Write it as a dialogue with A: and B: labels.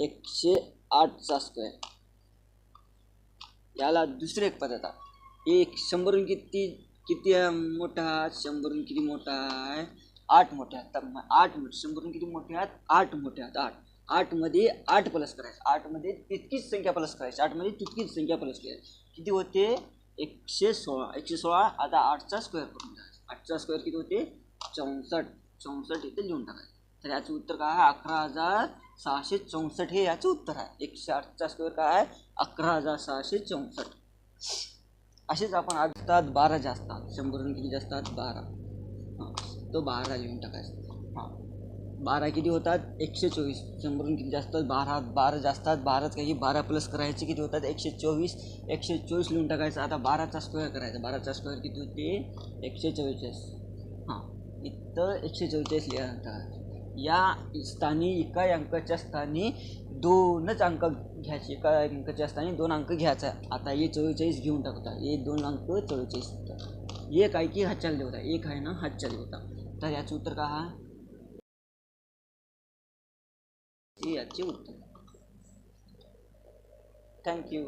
A: एकशे आठचा स्क्वेअर याला दुसरी एक पद्धत आहे एक शंभरून किती किती मोठा आहात? शंभरून किती मोठा आहे? आठ मोठ्या आहेत. तर आठ मोठे शंभरून किती मोठे आहेत? आठ मोठे आहेत. आठ. आठमध्ये आठ प्लस करायचं. आठमध्ये तितकीच संख्या प्लस करायची. आठमध्ये तितकीच संख्या प्लस करायची. किती होते? एकशे सोळा. एकशे सोळा आता आठचा स्क्वेअर करून टाकायचा. आठचा स्क्वेअर किती होते? चौसष्ट. चौसष्ट इथे लिहून टाकायचं. तर याचं उत्तर काय? आहे अकरा हजार सहाशे चौसष्ट. हे याचं उत्तर आहे. एकशे आठचा स्क्वेअर काय? आहे अकरा हजार सहाशे चौसष्ट. असेच आपण असतात बारा जास्त शंभरून किती जास्त असतात? बारा. हां तो बारा लिहून टाकायचा. हां. बारा किती होतात? एकशे चोवीस. शंभरून किती जास्त बारा. बारा जास्त बाराच काही. बारा प्लस करायचे किती होतात? एकशे चोवीस. एकशे चोवीस लिहून टाकायचं. आता बाराचा स्क्वेअर करायचा. बाराचा स्क्वेअर किती होते? एकशे चव्वेचाळीस. हां. इथं एकशे चव्वेचाळीस लिहितात या स्थानी एका अंकाच्या स्थानी दोनच अंक घ्यायचे. एका अंकाच्या स्थानी दोन अंक घ्यायचा. आता हे चव्वेचाळीस घेऊन टाकता. हे दोन अंक चव्वेचाळीस एक आहे की हातचाल होता एक आहे ना हातचाल होता तर याचं उत्तर काय हा याचे उत्तर. थँक्यू